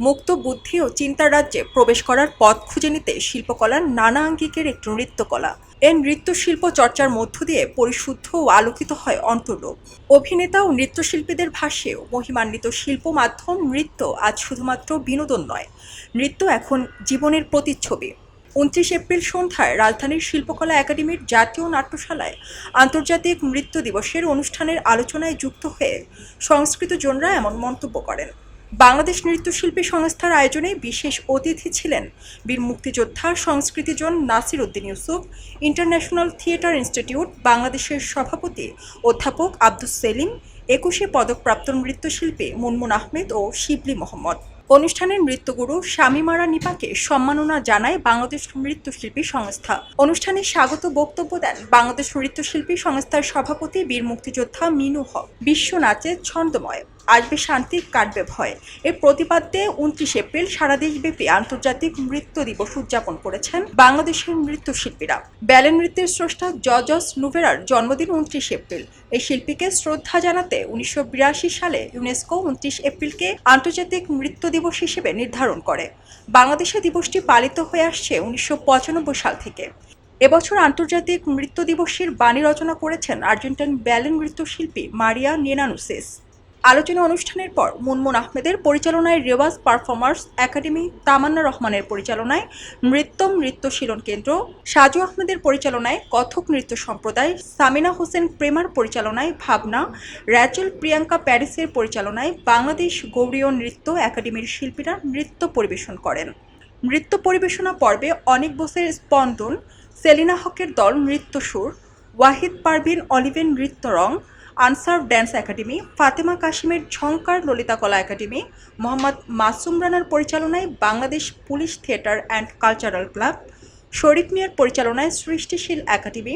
মুক্ত বুদ্ধি ও চিন্তার রাজ্যে প্রবেশ করার পথ খুঁজে নিতে শিল্পকলার নানা আঙ্গিকের একটি নৃত্যকলা। এই নৃত্যশিল্প চর্চার মধ্য দিয়ে পরিশুদ্ধ ও আলোকিত হয় অন্তর্লোক অভিনেতা ও নৃত্যশিল্পীদের ভাষ্যেও মহিমান্বিত শিল্প মাধ্যম নৃত্য আজ শুধুমাত্র বিনোদন নয়, নৃত্য এখন জীবনের প্রতিচ্ছবি। উনত্রিশ এপ্রিল সন্ধ্যায় রাজধানীর শিল্পকলা একাডেমির জাতীয় নাট্যশালায় আন্তর্জাতিক নৃত্য দিবসের অনুষ্ঠানের আলোচনায় যুক্ত হয়ে সংস্কৃতজনরা এমন মন্তব্য করেন। বাংলাদেশ নৃত্যশিল্পী সংস্থার আয়োজনে বিশেষ অতিথি ছিলেন বীর মুক্তিযোদ্ধা সংস্কৃতিজন Nasir Uddin Yusuf, international theatre institute বাংলাদেশের সভাপতি অধ্যাপক আব্দুস সেলিম, একুশে পদকপ্রাপ্ত নৃত্যশিল্পী মুনমুন আহমেদ ও শিবলি মোহাম্মদ। অনুষ্ঠানের নৃত্যগুরু শামিমারা নিপাকে সম্মাননা জানায় বাংলাদেশ নৃত্যশিল্পী সংস্থা। অনুষ্ঠানে স্বাগত বক্তব্য দেন বাংলাদেশ নৃত্যশিল্পী সংস্থার সভাপতি বীর মুক্তিযোদ্ধা মিনু হক। বিশ্ব নাচে ছন্দময়। আসবে শান্তি কাটবে ভয়। এর প্রতিপাদ্যে উনত্রিশ এপ্রিল সারা দেশব্যাপী আন্তর্জাতিক নৃত্য দিবস উদযাপন করেছেন বাংলাদেশের নৃত্যশিল্পীরা। ব্যালে নৃত্যের স্রষ্টা জজস নুভেরার জন্মদিন উনত্রিশ এপ্রিল। এই শিল্পীকে শ্রদ্ধা জানাতে উনিশশো বিরাশি সালে ইউনেস্কো উনত্রিশ এপ্রিলকে আন্তর্জাতিক নৃত্য দিবস হিসেবে নির্ধারণ করে। বাংলাদেশে দিবসটি পালিত হয়ে আসছে উনিশশো পঁচানব্বই সাল থেকে। এবছর আন্তর্জাতিক নৃত্য দিবসের বাণী রচনা করেছেন আর্জেন্টাইন ব্যালেন নৃত্যশিল্পী মারিয়া নেনানুসেস আলোচনা অনুষ্ঠানের পর মুনমুন আহমেদের পরিচালনায় রেওয়াজ পারফর্মার্স একাডেমি তামান্না রহমানের পরিচালনায় নৃত্যম নৃত্যশীলন কেন্দ্র, সাজু আহমেদের পরিচালনায় কথক নৃত্য সম্প্রদায়, সামিনা হোসেন প্রেমার পরিচালনায় ভাবনা, র্যাচেল প্রিয়াঙ্কা প্যারিসের পরিচালনায় বাংলাদেশ গৌরীয় নৃত্য একাডেমির শিল্পীরা নৃত্য পরিবেশন করেন। নৃত্য পরিবেশনা পর্বে অনেক বসের স্পন্দন, সেলিনা হকের দল নৃত্যসুর ওয়াহিদ পারভিন অলিভেন নৃত্যরং আনসার ড্যান্স একাডেমি, ফাতেমা কাশিমের ঝঙ্কার ললিতা কলা একাডেমি, মোহাম্মদ মাসুম রানার পরিচালনায় Bangladesh police theatre and cultural club, Sharif মিয়ার পরিচালনায় সৃষ্টিশীল একাডেমি,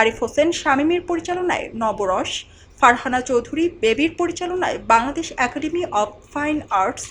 আরিফ হোসেন শামীমের পরিচালনায় নবরস, ফারহানা চৌধুরী বেবির পরিচালনায় Bangladesh academy of fine arts,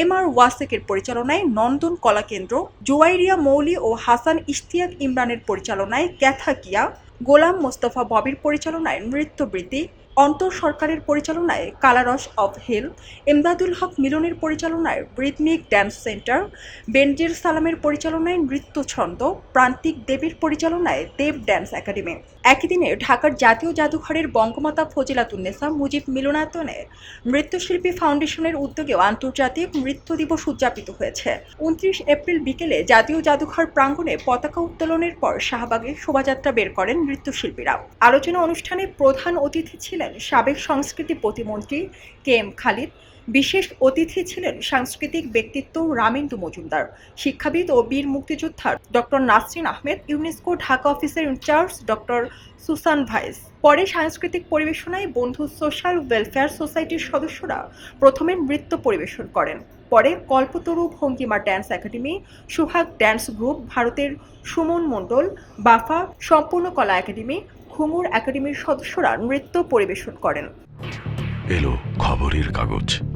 M R ওয়াসেকের পরিচালনায় নন্দন কলা কেন্দ্র, জুয়াইরিয়া মৌলি ও হাসান ইশতিয়াক ইমরানের পরিচালনায় ক্যাথাকিয়া গোলাম মোস্তফা ববির পরিচালনায় নৃত্যবৃত্তি অন্তর সরকারের পরিচালনায় colours of hell, Emdadul Haque মিলনের পরিচালনায় রিদমিক ড্যান্স সেন্টার, বেনজির সালামের পরিচালনায় নৃত্য ছন্দ প্রান্তিক দেবীর পরিচালনায় দেব ড্যান্স একাডেমি। একই দিনে ঢাকার জাতীয় জাদুঘরের বঙ্গমাতা ফজিলাতুন্নেসা মুজিব মিলনায়তনে নৃত্যশিল্পী ফাউন্ডেশনের উদ্যোগেও আন্তর্জাতিক নৃত্য দিবস উদযাপিত হয়েছে। উনত্রিশ এপ্রিল বিকেলে জাতীয় জাদুঘর প্রাঙ্গণে পতাকা উত্তোলনের পর শাহবাগে শোভাযাত্রা বের করেন নৃত্যশিল্পীরা। আলোচনা অনুষ্ঠানে প্রধান অতিথি ছিলেন সাবেক সংস্কৃতি প্রতিমন্ত্রী কে এম খালিদ বিশেষ অতিথি ছিলেন সাংস্কৃতিক ব্যক্তিত্ব রামেন্দু মজুমদার, শিক্ষাবিদ ও বীর মুক্তিযোদ্ধা ডক্টর নাসরিন আহমেদ, ইউনেস্কো ঢাকা অফিসের ইনচার্জ ডক্টর সুসান ভাইস। পরে সাংস্কৃতিক পরিবেশনায় বন্ধু সোশ্যাল ওয়েলফেয়ার সোসাইটির সদস্যরা প্রথমে নৃত্য পরিবেশন করেন। পরে Kalpataru Bhangima dance academy, Suhag dance group, ভারতের সুমন মণ্ডল, বাফা সম্পূর্ণ কলা একাডেমি, ঘুঙুর একাডেমির সদস্যরা নৃত্য পরিবেশন করেন। এলো খবরের কাগজ।